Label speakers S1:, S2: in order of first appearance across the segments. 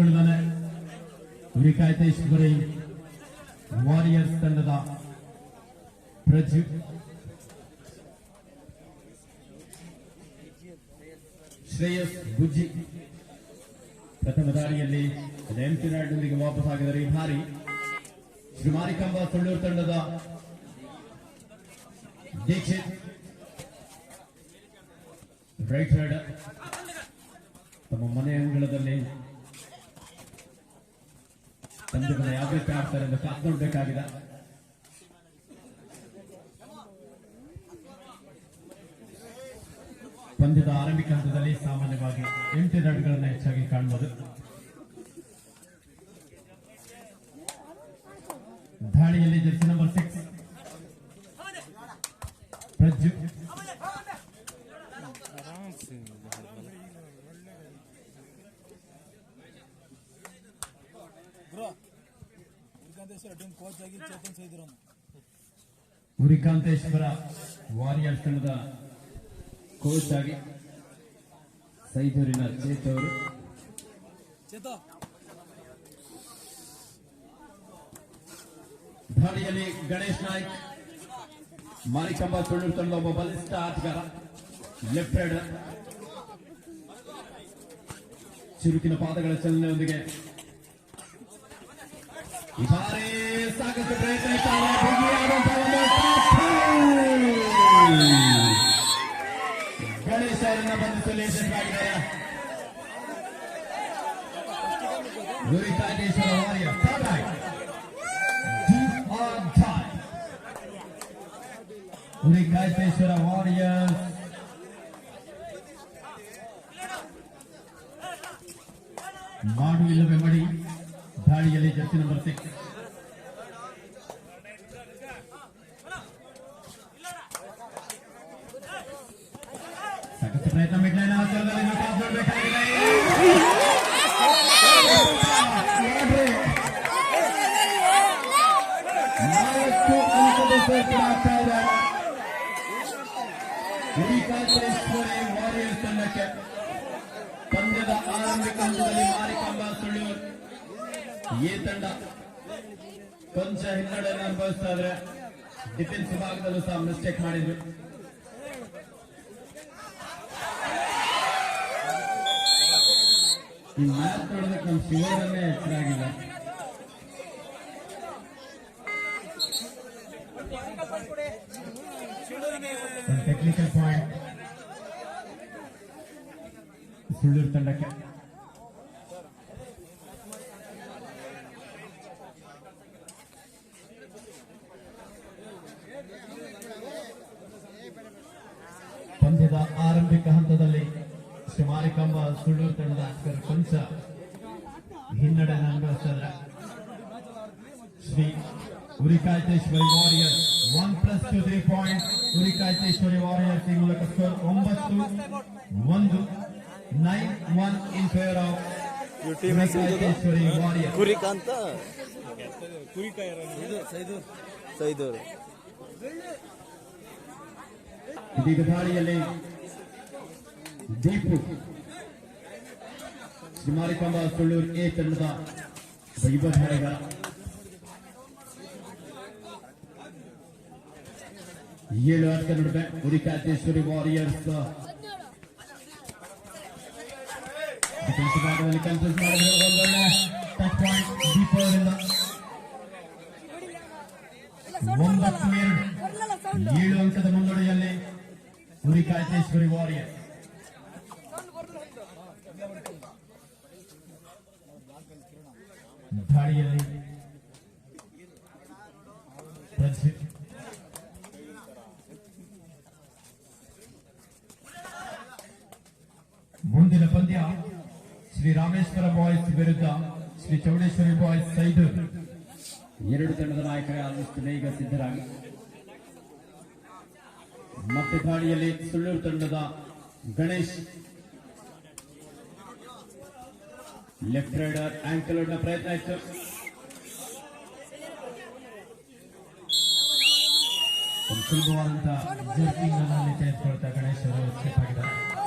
S1: ಪಾಲ್ಗೊಳ್ಳುತ್ತಾನೆ ಉರಿಕಾಯ್ತೇಶ್ವರಿ warriors ತಂಡದ ಪ್ರಜು ಶ್ರೇಯಸ್ ಗುಜ್ಜಿ. ಪ್ರಥಮ ದಾಳಿಯಲ್ಲಿ ಎಂಟಿ ನಾಡಿನೊಂದಿಗೆ ವಾಪಸ್ ಆಗಿದ್ದಾರೆ. ಈ ಬಾರಿ ಶ್ರೀ ಮಾರಿಕಾಂಬ ಸೊಳ್ಳೂರು ತಂಡದ ದೀಕ್ಷಿತ್. ರೈಟ್ ರೈಡರ್ ತಮ್ಮ ಮನೆ ಅಂಗಳದಲ್ಲಿ ಪಂದ್ಯವನ್ನು ಯಾವ ಆಡ್ತಾರೆ ಎಂದು ಕಾದು ಪಂದ್ಯದ ಆರಂಭಿಕ ಹಂತದಲ್ಲಿ ಸಾಮಾನ್ಯವಾಗಿ ಎಂಟು ರನ್ಗಳನ್ನು ಹೆಚ್ಚಾಗಿ ಕಾಣಬಹುದು ದಾಳಿಯಲ್ಲಿ jersey number six Urikanteshwara warriors ತಂಡದ ಕೋಚ್ ಆಗಿ ಸೈದೂರಿನ ಚೇತ್ ಅವರು.
S2: ಚೇತ
S1: ಗಣೇಶ್ ನಾಯ್ಕ್, ಮಾರಿಕಂಬ ಸುಳ್ಳು ತಂಡ ಒಬ್ಬ ಬಲಿಷ್ಠ ಆಟಗಾರ, ಲೆಫ್ಟ್ ರೈಡರ್ ಚುರುಕಿನ ಪಾದಗಳ ಚಲನೆಯೊಂದಿಗೆ. ಸಾಕಷ್ಟು ಪ್ರಯತ್ನ ಗಣೇಶ್ ಅವರನ್ನ ಬಂಧಿಸಲು ಯಶಸ್ವಿಯಾಗಿದ್ದಾರೆ Gurikateshwara warrior Deep on time. Urikateshwara warriors ಮಾಡು ಇಲ್ಲವೇ ಮಡಿ ದಾಳಿಯಲ್ಲಿ ಜರ್ಸಿ ನಂಬರ್ ಸಿಕ್ಸ್ ಸಾಕಷ್ಟು ಪ್ರಯತ್ನ ಮಿಡ್ಲೈನ್ ಅವಸರದಲ್ಲಿ ನೋಡ್ಬೇಕಾಗಿದೆ. ನೋಡ್ರಿ. ನಾಲ್ಕು ಅಂಕದ ವಾರಿಯರ್ಸ್ ತಂಡಕ್ಕೆ ಪಂದ್ಯದ ಆರಂಭಿಕ ಹಂತದಲ್ಲಿ ಮಾರಿಕಾಂಬ ಸುಳ್ಳೂರ್ ಈ ತಂಡ ಕೊಂಚ ಹಿನ್ನಡೆಯನ್ನು ಅನುಭವಿಸ್ತಾ ಇದ್ರೆ ಡಿಫೆನ್ಸ್ ವಿಭಾಗದಲ್ಲೂ ಸಹ ಮಿಸ್ಟೇಕ್ ಮಾಡಿದ್ರು ಈ ಮಾತಾಡೋದಕ್ಕೆ ನಮ್ಮ ಶಿವರನ್ನೇ ಹೆಸರಾಗಿಲ್ಲ ಟೆಕ್ನಿಕಲ್ ಪಾಯಿಂಟ್ ಸುಳ್ಳೂರು ತಂಡಕ್ಕೆ ಪಂದ್ಯದ ಆರಂಭಿಕ ಹಂತದಲ್ಲಿ ಮಾರಿಕಾಂಬ ಸುಳ್ಳೂರು ತಂಡದ ಆಟಗಾರರು ಕೊಂಚ ಹಿನ್ನಡೆ ಅನುಭವಿಸಿದ್ರೆ Shri Urikayteshwari warrior one plus two three point. Urikayteshwari warrior ಈ ಮೂಲಕ ಸ್ಕೋರ್ ಒಂಬತ್ತು ಒಂದು nine one in favour of Urikayteshwari warrior.
S3: ಕುರಿಕಾಂತ?
S2: ಕುರಿಕಾಯ ಸೈದೂರ್
S3: ಸೈದೂರು.
S1: ಇದೀಗ ದಾಳಿಯಲ್ಲಿ ದೀಪು ಶ್ರೀ ಮಾರಿಕಾಂಬ ಸುಳ್ಳೂರು ಎ ತಂಡದ ವೈಭವಗಾರ ಏಳು ಆಟದ ನಡುವೆ ಉರಿಕಾತೇಶ್ವರಿ ವಾರಿಯರ್ಸ್ ಡಿಫೆನ್ಸ್ ಭಾಗದಲ್ಲಿ ಕನ್ಫ್ಯೂಸ್ ಮಾಡಿದ್ರು ಒಂದೊಳ್ಳೆ ಟಚ್ ಪಾಯಿಂಟ್ ದೀಪು ಅವರಿಂದ ಒಂಬತ್ತು ಎರಡು ಏಳು ಅಂಕದ ಮುನ್ನಡೆಯಲ್ಲಿ ಉರಿಕಾಯತೇಶ್ವರಿ ವಾರಿಯರ್ ದಾಳಿಯಲ್ಲಿ. ಮುಂದಿನ ಪಂದ್ಯ ಶ್ರೀ ರಾಮೇಶ್ವರ ಬಾಯ್ಸ್ ವಿರುದ್ಧ ಶ್ರೀ ಚೌಡೇಶ್ವರಿ ಬಾಯ್ಸ್ ಸೈದೂರ್ ಎರಡು ತಂಡದ ನಾಯಕರೇ ಆದಷ್ಟು ಬೇಗ ಸಿದ್ಧರಾಗಿ ಮತ್ತೆ ದಾಳಿಯಲ್ಲಿ ಸುಳ್ಳೂರು ತಂಡದ ಗಣೇಶ್ ಲೆಫ್ಟ್ ರೈಡರ್ ಆಂಕಲ್ನ ಪ್ರಯತ್ನ ಇತ್ತು ಒಂದು ಸುಲಭವಾದಂತಹ ಜರ್ಕಿಂಗ್ ಅನ್ನು ತೆಗೆದುಕೊಳ್ತಾ ಗಣೇಶ್ ಅವರು escape ಆಗಿದ್ದಾರೆ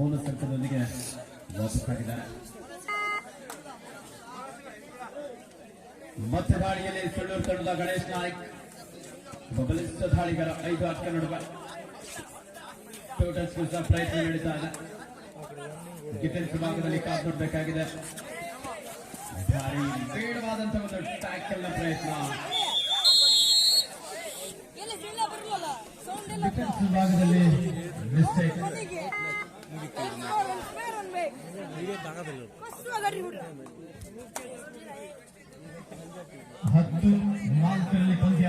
S1: ಒಂದು ಬೋನಸ್ ವಾಪಸ್ಸಾಗಿದ್ದಾರೆ ಮತ್ತೆ ದಾಳಿಯಲ್ಲಿ ಸುಳ್ಳೂರು ತಂಡದ ಗಣೇಶ್ ನಾಯ್ಕ್ ಒಬ್ಬ ಬಲಿಷ್ಠ ದಾಳಿಗಾರ ಐದು ಅಕ್ಕ ನಡುವೆ. ಟೋಟಲ್ ಸ್ಕಿಲ್ಸ್ ಪ್ರಯತ್ನ ನಡೀತಾ ಇದೆ. ಡಿಫೆನ್ಸ್ ಭಾಗದಲ್ಲಿ ನೋಡಬೇಕಾಗಿದೆ ಭಾರಿ ಬೇಡವಾದಂತಹ ಒಂದು ಟ್ಯಾಕಲ್ನ ಪ್ರಯತ್ನ ಡಿಫೆನ್ಸ್ ಭಾಗದಲ್ಲಿ ಮಿಸ್ಟೇಕ್
S4: ಕೊನೆಗೆ ಫೇರ್ ಒನ್ ಬೇಕು ಮಸ್ತ್ ಅದಾರಿ ಹುಡುಗ
S1: ಹತ್ತು ನಾಲ್ಕರಲ್ಲಿ ಪಂದ್ಯ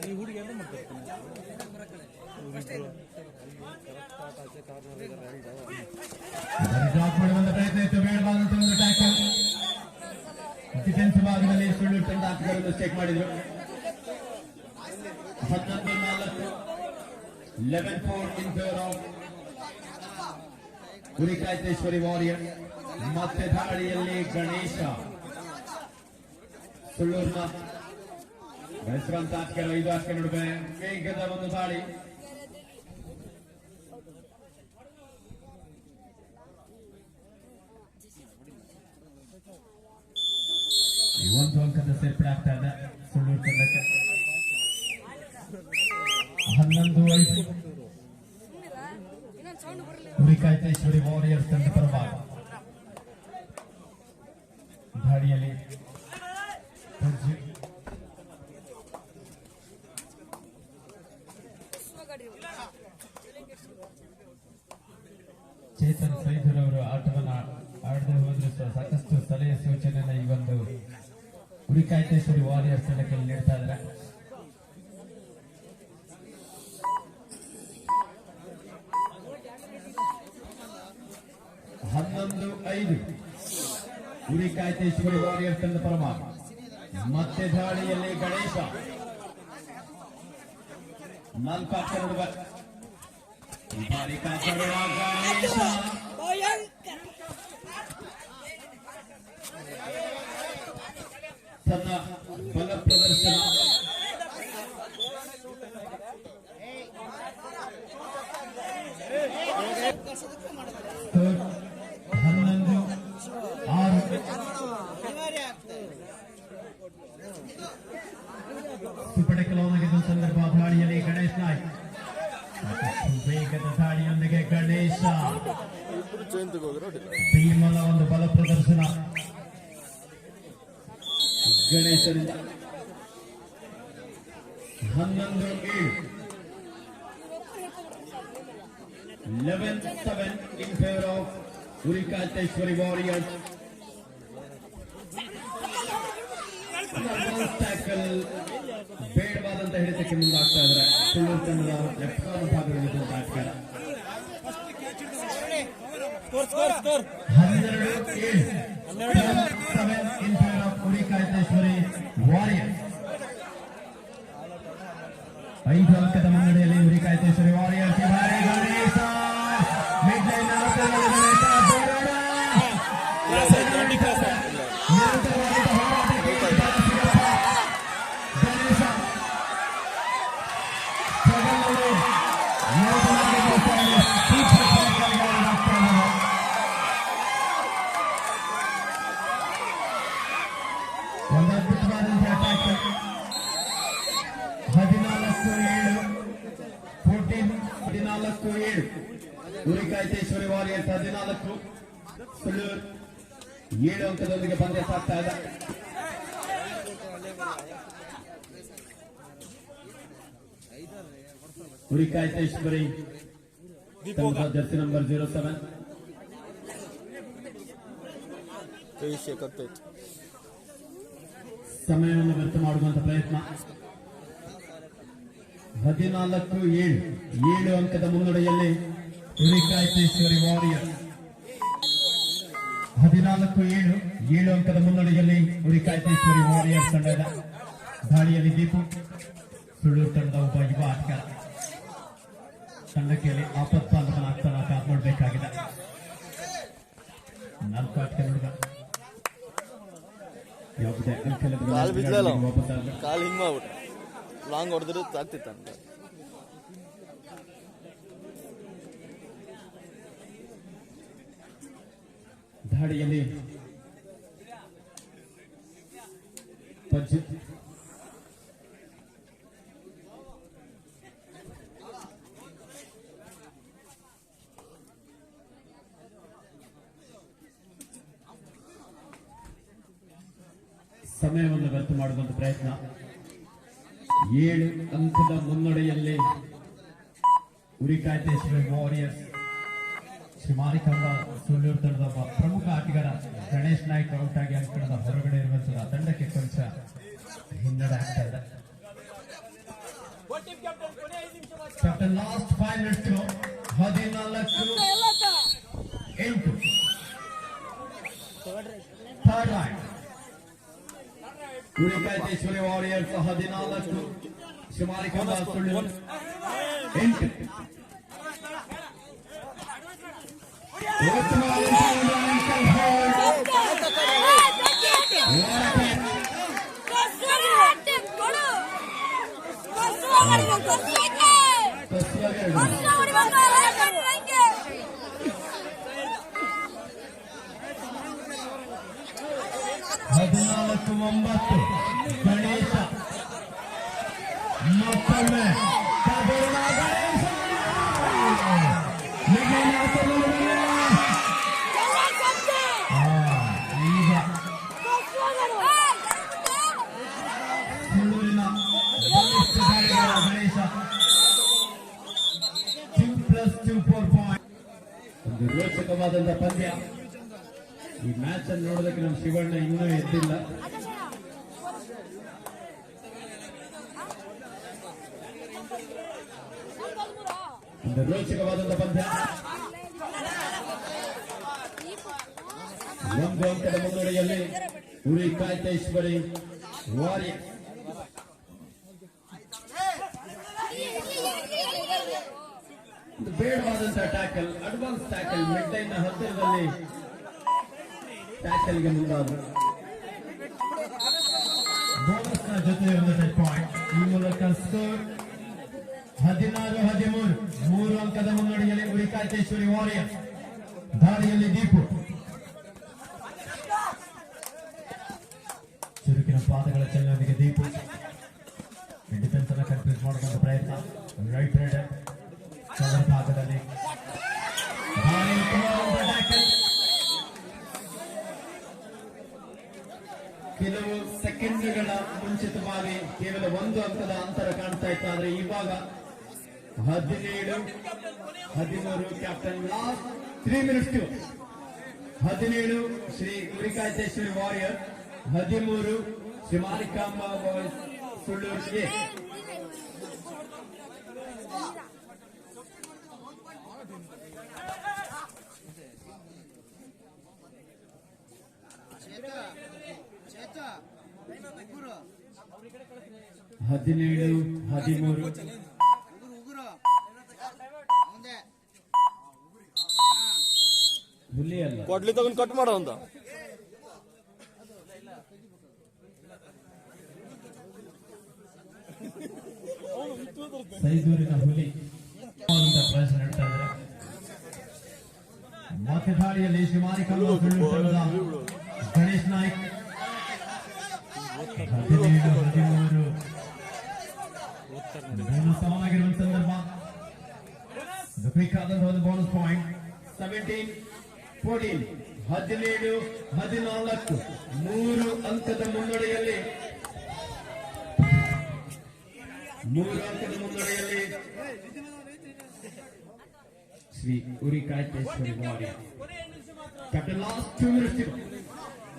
S2: ಈ ಹುಡುಗಿ ಎಲ್ಲ ಮಾಡ್ತಿರ್ತಾನೆ
S1: ಡ್ರಾಪ್ ಮಾಡುವಂತ ಪ್ರಯತ್ನ ಡಿಫೆನ್ಸ್ ಸುಳ್ಳು ತಂಡ ಆಟಗಾರರು ಚೆಕ್ ಮಾಡಿದ್ರು ಹನ್ನೊಂದು ನಾಲ್ಕು eleven four in favour of ಗುರಿಕಾಯ್ತೇಶ್ವರಿ warrior ಮತ್ತೆ ದಾಳಿಯಲ್ಲಿ ಗಣೇಶ. ಸುಳ್ಳೂರ್ನ. ಹೆಸರಂತ ಆಟಗಾರ ಐದು ಆಟಗಾರ ನಡುವೆ ವೇಗದ ಒಂದು ದಾಳಿ. ಒಂದು ಅಂಕದ ಸೇರ್ಪಡೆ ಆಗ್ತಾ ಇದೆ ಸುಳ್ಳೂರು ತಂಡಕ್ಕೆ ಹನ್ನೊಂದು ಐದು ಹುರಿಕಾಯ್ತೇಶ್ವರಿ ವಾರಿಯರ್ಸ್ ತಂಡ ಪರವಾಗಿ. ದಾಳಿಯಲ್ಲಿ ಹುರಿಕಾಯ್ತೇಶ್ವರಿ ವಾರಿಯರ್ಸ್ ತಂಡಕ್ಕೆ ನೀಡ್ತಾ ಇದ್ದಾರೆ. ಹನ್ನೊಂದು ಐದು. ಹುರಿಕಾಯ್ತೇಶ್ವರಿ ವಾರಿಯರ್ಸ್ ತಂಡ ಪರವಾಗಿ ಮತ್ತೆ ದಾಳಿಯಲ್ಲಿ ಗಣೇಶ. ನಾಲ್ಕು ಅಕ್ಕ ನಡುವೆ. ಈ ಬಾರಿ ಕಾಪಾಡುವ ಗಣೇಶ ಬಲ ಪ್ರದರ್ಶನ ಸ್ಕೋರ್ ಹನ್ನೊಂದು ಆರು ಸುಪಡೆ ಕೆಲವೊಂದಿಗೆ ಸಂದರ್ಭ ದಾಳಿಯಲ್ಲಿ ಗಣೇಶ್ ನಾಯ್ಕ್ ವೇಗದ ದಾಳಿಯೊಂದಿಗೆ ಗಣೇಶ
S3: ಇಬ್ರು ಚೇಂಜ್ ತಗೋಗ್ರ
S1: ಭೀಮನ ಒಂದು ಬಲ ಪ್ರದರ್ಶನ ಗಣೇಶನಿಂದ ಹನ್ನೊಂದು ಏಳು eleven seven in favour of Urikayteshwari warriors tackle ಬೇಡವಾದಂತ ಹಿಡಿತಕ್ಕೆ ಮುಂದಾಗ್ತಾ ಇದ್ದಾರೆ ಸುಳ್ಳೂರು ತಂಡದ ಲೆಫ್ಟ್ ಕಾರ್ನರ್ ಭಾಗದಲ್ಲಿ ಆಟಗಾರ
S2: ಸ್ಕೋರ್ ಸ್ಕೋರ್ ಸ್ಕೋರ್
S1: ಹನ್ನೆರಡು ಏಳು seven in favour of Urikayteshwari warrior ಐದು ಅಂಕದ ಮುನ್ನಡೆಯಲ್ಲಿ ಉರಿಕಾಯ್ತೇಶ್ವರಿ ವಾರಿಯರ್ ಬಾರಿ ಗಣೇಶ ಹದಿನಾಲ್ಕು ಏಳು ಉರಿಕಾಯ್ತೇಶ್ವರಿ ವಾರಿಯರ್ಸ್ ಹದಿನಾಲ್ಕು ಸುಳ್ಳೂರು ಏಳು ಅಂಕದೊಂದಿಗೆ ಪಂದ್ಯ ಸಾಕ್ತಾ ಇದೆ. ಉರಿಕಾಯ್ತೇಶ್ವರಿ ತಂಡದ ಜರ್ಸಿ ನಂಬರ್ ಜೀರೋ ಸೆವೆನ್. ಸಮಯವನ್ನು ವ್ಯರ್ಥ ಮಾಡುವಂತ ಪ್ರಯತ್ನ. ಹದಿನಾಲ್ಕು ಏಳು ಏಳು ಅಂಕದ ಮುನ್ನಡೆಯಲ್ಲಿ ಉರಿಕಾಯ್ತೇಶ್ವರಿ ವಾರಿಯರ್. ಹದಿನಾಲ್ಕು ಏಳು ಏಳು ಅಂಕದ ಮುನ್ನಡೆಯಲ್ಲಿ ಉರಿಕಾಯ್ತೇಶ್ವರಿ ವಾರಿಯರ್ ತಂಡದ ದಾಳಿಯಲ್ಲಿ ದೀಪು ಸುಳ್ಳು ತಂಡದ ಒಬ್ಬ ಯುವ ಆಟಗಾರ. ತಂಡಕ್ಕೆ ಆಪತ್ಪಾಲನ ಆಗ್ತಾನ ಮಾಡಬೇಕಾಗಿದೆ ನಾಲ್ಕು ಆಟಕ್ಕೆ ನೋಡಿದ ಯಾವುದೇ
S3: ಬಿದ್ಲಲ್ಲ?
S1: ವಾಪಸ್
S3: ಲಾಂಗ್ ಹೊಡೆದ್ರೆ ಆಗ್ತಿತ್ತು ಅಂತ.
S1: ದಾಡಿಯಲ್ಲಿ ಸಮಯವನ್ನು ವ್ಯರ್ಥ ಮಾಡುವಂತ ಪ್ರಯತ್ನ. ಏಳು ಅಂಕದ ಮುನ್ನಡೆಯಲ್ಲಿ ಉರಿಕಾಯ್ತೇಶ್ವರಿ ವಾರಿಯರ್ಸ್ ಶ್ರೀ ಮಾರಿಕಂಬ ಸುಳ್ಳೂರು ತಂಡದ ಪ್ರಮುಖ ಆಟಗಾರ ಗಣೇಶ್ ನಾಯ್ಕ್ ಔಟ್ ಆಗಿ ಅಂಕಣದ ಹೊರಗಡೆ ಇರುವಂತಹ ತಂಡಕ್ಕೆ ಕೊಂಚ ಹಿನ್ನಡೆ ಆಗ್ತಾ ಇದೆ. ಕ್ಯಾಪ್ಟನ್ ಲಾಸ್ಟ್ ಫೈವ್ ಮಿನಿಟ್ಸ್ ಹದಿನಾಲ್ಕು, ಎಂಟು. ಥರ್ಡ್ ಲೈನ್ ಉಳಿಕಾಯ್ತೇಶ್ವರಿ ವಾರಿಯರ್ಸ್ ಹದಿನಾಲ್ಕು ಶ್ರೀ ಮಾರಿಕಂಬ ಸುಳ್ಳೂರು ಎಂಟು ಉತ್ತಮವಾದಂತಹ ankle hold. ಹದಿನಾಲ್ಕು ಒಂಬತ್ತು ಗಣೇಶ ಮತ್ತೊಮ್ಮೆ ಕಬೀರ ಗಣೇಶ ಮಿಗಿಲಿನ ಆಟಗಾರರೇ. ಆ, ಈಗ ಸುಳ್ಳೂರಿನ ಬಲಿಷ್ಠ ಗಾಳಿಗಾರ Ganesha two plus two four point ಒಂದು ರೋಚಕವಾದಂತಹ ಪಂದ್ಯ. ಈ ಮ್ಯಾಚ್ ಅನ್ನು ನೋಡೋದಕ್ಕೆ ನಮ್ಮ ಶಿವಣ್ಣ ಇನ್ನೂ ಎದ್ದಿಲ್ಲ. ಒಂದು ರೋಚಕವಾದಂತಹ ಪಂದ್ಯ. ಒಂದು ಅಂಕದ ಮುನ್ನಡೆಯಲ್ಲಿ ಉರಿ ಕಾಯ್ತೇಶ್ವರಿ ಒಂದು ಬೇಡವಾದಂತಹ tackle advance tackle mid line ಹತ್ತಿರದಲ್ಲಿ ಟ್ಯಾಕಲ್ಗೆ ಮುಂದಾದರು ಬೋನಸ್ನ ಜೊತೆ ಒಂದು ಪಾಯಿಂಟ್ ಈ ಮೂಲಕ ಸ್ಕೋರ್ ಹದಿನಾರು, ಹದಿಮೂರು. ಮೂರು ಅಂಕದ ಮುನ್ನಡೆಯಲ್ಲಿ ಉರಿಕಾಯ್ತೇಶ್ವರಿ ವಾರಿಯರ್. ದಾರಿಯಲ್ಲಿ ದೀಪು. ಚುರುಕಿನ ಪಾದಗಳ ಚಲನೆಯೊಂದಿಗೆ ದೀಪು. ಡಿಫೆನ್ಸ್ ಅನ್ನು ಕನ್ಫ್ಯೂಸ್ ಮಾಡುವಂತ ಪ್ರಯತ್ನ. ರೈಟ್ ರೈಡ್ ಕವರ್ ಭಾಗದಲ್ಲಿ. ಕೆಲವು ಸೆಕೆಂಡ್ಗಳ ಮುಂಚಿತವಾಗಿ ಕೇವಲ ಒಂದು ಅಂಕದ ಅಂತರ ಕಾಣ್ತಾ ಇತ್ತು. ಆದ್ರೆ ಇವಾಗ ಹದಿನೇಳು, ಹದಿಮೂರು ಕ್ಯಾಪ್ಟನ್ ಲಾಸ್ಟ್ ತ್ರೀ ಮಿನಿಟ್ಸ್ ಹದಿನೇಳು ಶ್ರೀ ಗುರಿಕಾಯ್ತೇಶ್ವರಿ ವಾರಿಯರ್ ಹದಿಮೂರು ಶ್ರೀ ಮಾರಿಕಾಂಬ ಬಾಯ್ಸ್ ಸುಳ್ಳೂರಿಗೆ ಹದಿನೇಳು, ಹದಿಮೂರು
S3: ಕೊಡ್ಲಿ ತಗೊಂಡು ಕಟ್ ಮಾಡೋ ಅಂತ.
S1: ಸೈದೂರಿನ ಹುಲಿ. ಅಂತ ಪ್ರಯತ್ನ ನಡ್ತಾ ಇದ್ದಾರೆ ಮತ್ತೆ ದಾಳಿಯಲ್ಲಿ ಶಿವಾರಿ ಕಲ್ಲು ತಂಡದ ಗಣೇಶ್ ನಾಯ್ಕ್. ಹದಿನೇಳು, ಹದಿಮೂರು. ಮೂರು ಸಮವಾಗಿರುವ ಸಂದರ್ಭ. ಇದು ಕ್ವಿಕ್ ಆದಂತಹ ಒಂದು ಬೋನಸ್ ಪಾಯಿಂಟ್ ಸೆವೆಂಟೀನ್ ಫೋರ್ಟೀನ್, ಹದಿನೇಳು, ಹದಿನಾಲ್ಕು, ಮೂರು ಅಂಕದ ಮುನ್ನಡೆಯಲ್ಲಿ. ಮೂರು ಅಂಕದ ಮುನ್ನಡೆಯಲ್ಲಿ. Shri Urikayteshwari warrior captain last two minutes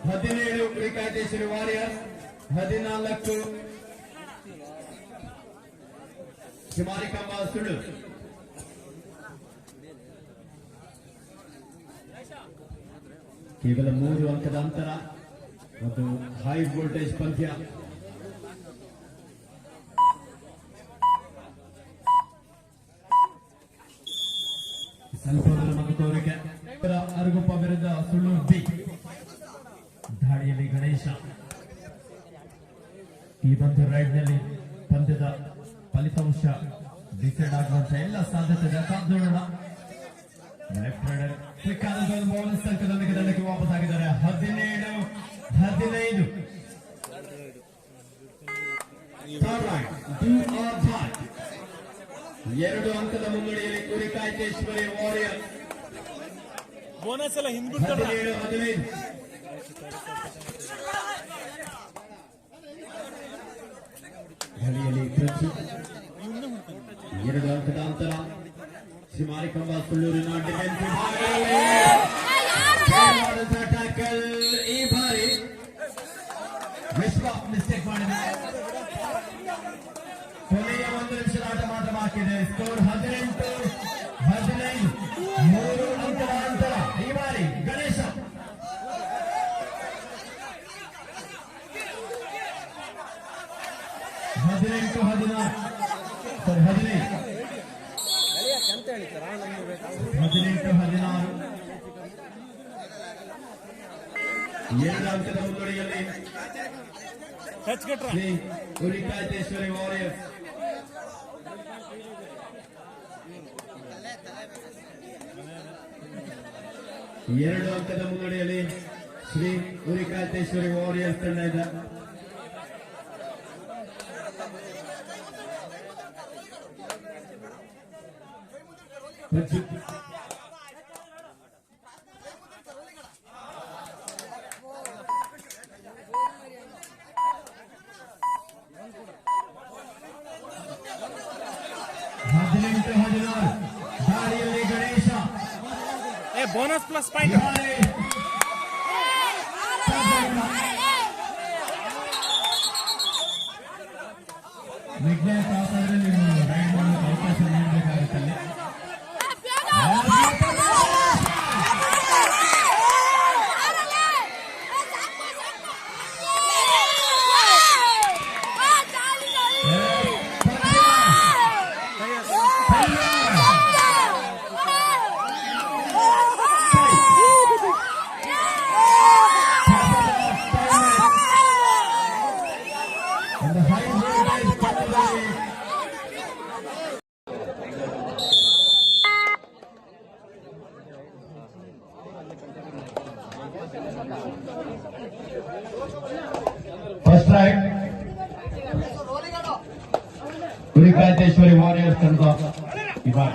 S1: ಹದಿನೇಳು ಉರಿಕಾಯ್ತೇಶ್ವರಿ ವಾರಿಯರ್ ಹದಿನಾಲ್ಕು. ಶಿಮಾರಿಕಮ್ಮ ಸುಳ್ಳು. ಕೇವಲ ಮೂರು ಅಂಕದ ಅಂತರ ಮತ್ತು ಹೈ ವೋಲ್ಟೇಜ್ ಪಂದ್ಯ. ಸ್ವಲ್ಪ ಮತ್ತು ತೋರಿಕೆ ಅರಗುಪ್ಪ ವಿರುದ್ಧ ಸುಳ್ಳು ಬಿ ದಾಳಿಯಲ್ಲಿ ಗಣೇಶ. ಈ ಒಂದು ರೈಡ್ನಲ್ಲಿ ಪಂದ್ಯದ ಫಲಿತಾಂಶ ಡಿಸೈಡ್ ಆಗುವಂತ ಎಲ್ಲ ಸಾಧ್ಯತೆ ಲೆಫ್ಟ್ ರೈಡರ್ ಕ್ವಿಕ್ ಆದ ಬಾಲ್ ಸಂಖ್ಯೆದೊಂದಿಗೆ ತಂಡಕ್ಕೆ ವಾಪಸ್ ಆಗಿದ್ದಾರೆ ಹದಿನೇಳು ಹದಿನೈದು. ಎರಡು ಅಂಕದ ಮುನ್ನಡೆಯಲ್ಲಿ ಕುರಿಕಾಯ್ತೇಶ್ವರಿ ವಾರಿಯರ್
S2: ಬೋನಸ್ ಎಲ್ಲ ಹಿಂದ್ಬಿಡ್ತಾರ
S1: ಹದಿನೇಳು ಹದಿನೈದು. ಎರಡು ಅಂಕದ ಅಂತರ. ಶ್ರೀಮಾರಿಕಂಬ ಸುಳ್ಳೂರಿನ ಡಿಫೆನ್ಸಿವ್ ಟ್ಯಾಕಲ್ ಈ ಬಾರಿ ವಿಶ್ವ ಮಿಸ್ಟೇಕ್ ಮಾಡಿದೆ ಕೊನೆಯ ಒಂದು ನಿಮಿಷದ ಆಟ ಮಾತ್ರ ಬಾಕಿ ಇದೆ ಸ್ಕೋರ್ ಹದಿನೆಂಟು ಹದಿನೈದು ಮೂರು ಅಂಕದ ಅಂತರ ಈ ಬಾರಿ ಗಣೇಶ ಹದಿನೆಂಟು ಹದಿನಾರು ಸಾರಿ ಹದಿನೈದು ಹದಿನೆಂಟು ಹದಿನಾರು. ಎರಡು ಅಂಕದ ಮುನ್ನಡೆಯಲ್ಲಿ ಶ್ರೀ ಕುರಿಕಾಯ್ತೇಶ್ವರಿ ವಾರಿಯರ್ಸ್. ಎರಡು ಅಂಕದ ಮುನ್ನಡೆಯಲ್ಲಿ ಶ್ರೀ ಕುರಿಕಾಯ್ತೇಶ್ವರಿ ವಾರಿಯರ್ಸ್ ತಂಡ ಇದೆ ಪ್ರಜ್ವಲ್. ಹದಿನೆಂಟು ಹದಿನಾರು ದಾರಿಯಲ್ಲಿ ಗಣೇಶ
S2: ಏ ಬೋನಸ್ ಪ್ಲಸ್ ಪಾಯಿಂಟ್
S1: ದಾರಿ. ವಿಜ್ಞಾನ ಪಾಸ್ ಆದ್ರೆ ನೀವು ರೈಡ್ ಮಾಡಲಿಕ್ಕೆ ಅವಕಾಶ ನೀಡಬೇಕಾಗುತ್ತೆ ಅಲ್ಲಿ ಒಂದು ಹೈ ವೋಲ್ಟೇಜ್ ಪಂದ್ಯದಲ್ಲಿ ಫಸ್ಟ್ ರೈಟ್ ಕುರಿಕಾಂತೇಶ್ವರಿ ವಾರಿಯರ್ಸ್ ತಂಡ ಇವಾಗ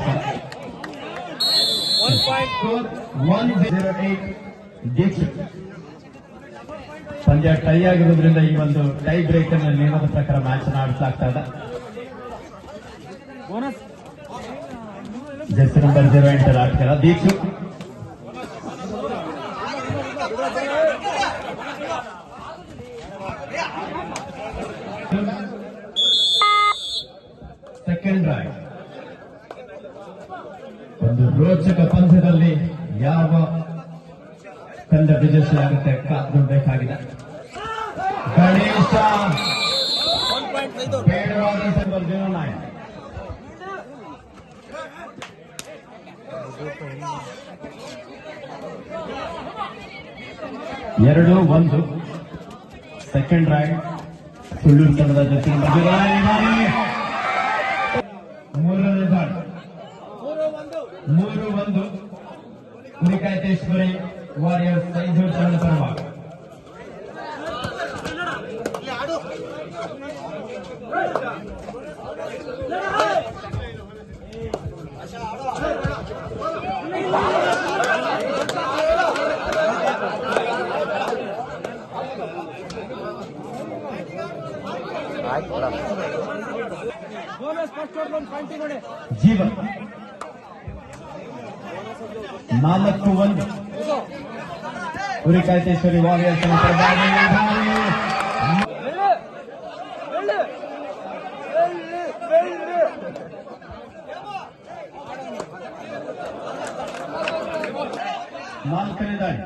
S1: ಪಂದ್ಯ ಟೈ ಆಗಿರೋದ್ರಿಂದ ಈ ಒಂದು ಟೈ ಬ್ರೇಕ್ ಅನ್ನ ನಿಯಮದ ಪ್ರಕಾರ ಮ್ಯಾಚ್ ಆಡಿಸಲಾಗ್ತಾ ಇದೆ. ಜರ್ಸಿ ನಂಬರ್ ಜೀರೋ ಎಂಟರ ಆಟಗಾರ ದೀಕ್ಷಿತ್ ಸೆಕೆಂಡ್ ರೈಟ್ ರೋಚಕ ಪಂದ್ಯದಲ್ಲಿ ಯಾವ ತಂಡ ವಿಜಯಿಸಲಾಗುತ್ತೆ ಆಗುತ್ತೆ ಗಣೇಶ! ಬೇಡವಾದ ಜೀರೋ ನೈನ್ ಎರಡು, ಒಂದು. ಸೆಕೆಂಡ್ ರೈಡ್ ಸುಳ್ಳೂರು ತಂಡದ ಜೊತೆ. ಮೂರನೇ ಬಾಲ್ ಮೂರು ಒಂದು ಕುರಿಕಾಯ್ತೇಶ್ವರಿ ವಾರಿಯರ್ಸ್ ಸೈಜೂರು ತಂಡದ ಪರವಾಗಿ.
S2: ಬೋನಸ್ ಫಸ್ಟ್ ಓವರ್ ಒಂದು ಪಾಯಿಂಟ್ ನೋಡಿ
S1: ಜೀವನ್ ನಾಲ್ಕು ಒಂದು ಕುರಿಕಾಯ್ತೇಶ್ವರಿ ವಾರಿಯರ್ಸ್ ನಾಲ್ಕನೇ ದಾಳಿ